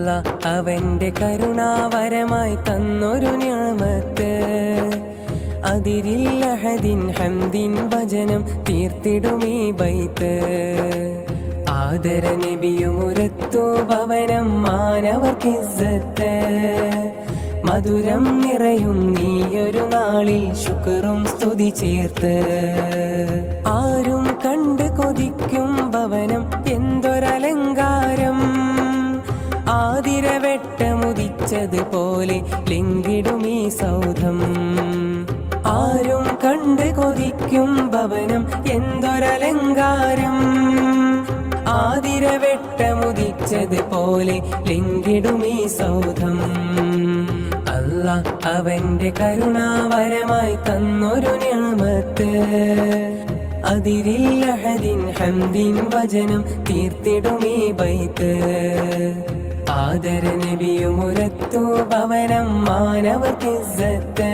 അല്ല അവന്റെ കരുണാവരമായി തന്നൊരു ഞാമത്ത്. അതിരില്ലഹദിൻ ഹംദിൻ ഭജനം തീർത്തിടുമീ ബൈത്ത്. ആദര നബിയുമുരത്തു ഭവനം മാനവർക്കിസത്ത് മധുരം നിറയും നീയൊരു നാളിൽ ശുക്റും സ്തുതി ചേർത്ത്. ആരും കണ്ട് കൊതിക്കും ഭവനം എന്തൊരലങ്കാരം. ആതിരവെട്ടമുദിച്ചതുപോലെ ലിങ്കിടുമീ സൗധം. ആരും കണ്ട് കൊതിക്കും ഭവനം എന്തൊരലങ്കാരം. ആതിരവെട്ടമുദിച്ചതുപോലെ പോലെ ഈ സൗധം. അല്ല അവന്റെ കരുണാവരമായി തന്നൊരു ഞാമത്ത്. അതിരില്ലഹദിൻ ഹംദിൻ വചനം തീർത്തിടും ഈ ബൈത്ത്. ആദര നബിയുമുരത്തു ഭവനം മാനവർക്കിസ്സത്ത്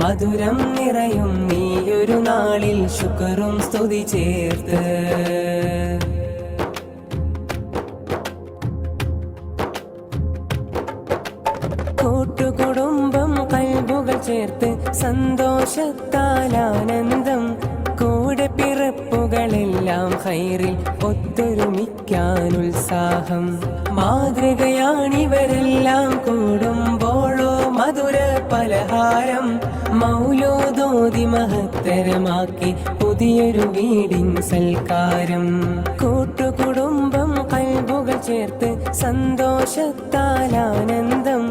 മധുരം നിറയും നീയൊരു നാളിൽ ശുക്റും സ്തുതി ചേർത്ത്. കൂട്ടുകുടുംബം കൽബുകൾ ചേർത്ത് സന്തോഷത്താൽ ആനന്ദം കൂടെ പിറപ്പുകളെല്ലാം ഒത്തൊരുമിക്കാൻ ഉത്സാഹം മാതൃകയാണിവരെല്ലാം കൂടുമ്പോഴോ മധുര പലഹാരം മൗലോദോതി മഹത്തരമാക്കി പുതിയൊരു വീടിൻ സൽക്കാരം. കൂട്ടുകുടുംബം കൽബുകൾ ചേർത്ത് സന്തോഷത്താൽ ആനന്ദം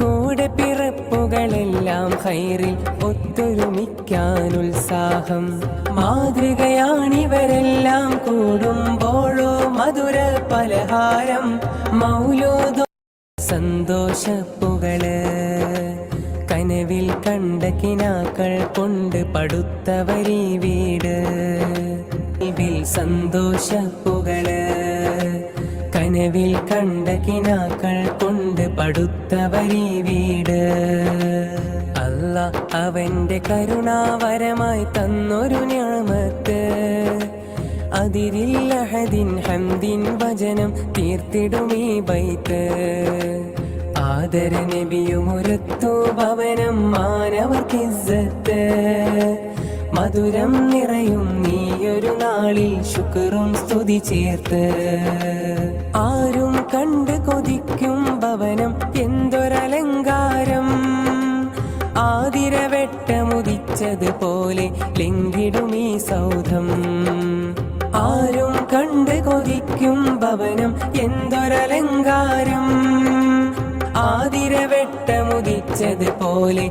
കൂടെ പിറപ്പുകളെല്ലാം ഹൈറിൽ ഉത്സാഹം. മാതൃകയാണിവരെല്ലാം കൂടുമ്പോഴോ മധുര പലഹാരം മൗലോദോ സന്തോഷപ്പുകൾ. കനവിൽ കണ്ട കിനാക്കൾ കൊണ്ട് പടുത്തവരി വീട്. ഇതിൽ സന്തോഷപ്പുകൾ. കനവിൽ കണ്ട കിനാക്കൾ കൊണ്ട് പടുത്തവരി വീട്. അല്ല അവന്റെ കരുണാവരമായി തന്നൊരു ഞാമത്ത്. അതിരില്ലഹദിൻ ഹംദിൻ വചനം തീർത്തിടുമീ ഈ ബൈത്ത്. ആദര നബിയുമൊരുത്തു ഭവനം മാനവർക്കിസത്ത് മധുരം നിറയും നീയൊരു നാളിൽ ശുക്റും സ്തുതി ചേർത്ത്. ആരും കണ്ട് കൊതിക്കും ഭവനം എന്തൊരലങ്കാരം ആതിരവെട്ടമുദിച്ചതുപോലെ ലിംഗിടുമീ സൗധം. ആരും കണ്ട് കൊതിക്കും ഭവനം എന്തൊരലങ്കാരം. ആതിരവെട്ടമുദിച്ചതുപോലെ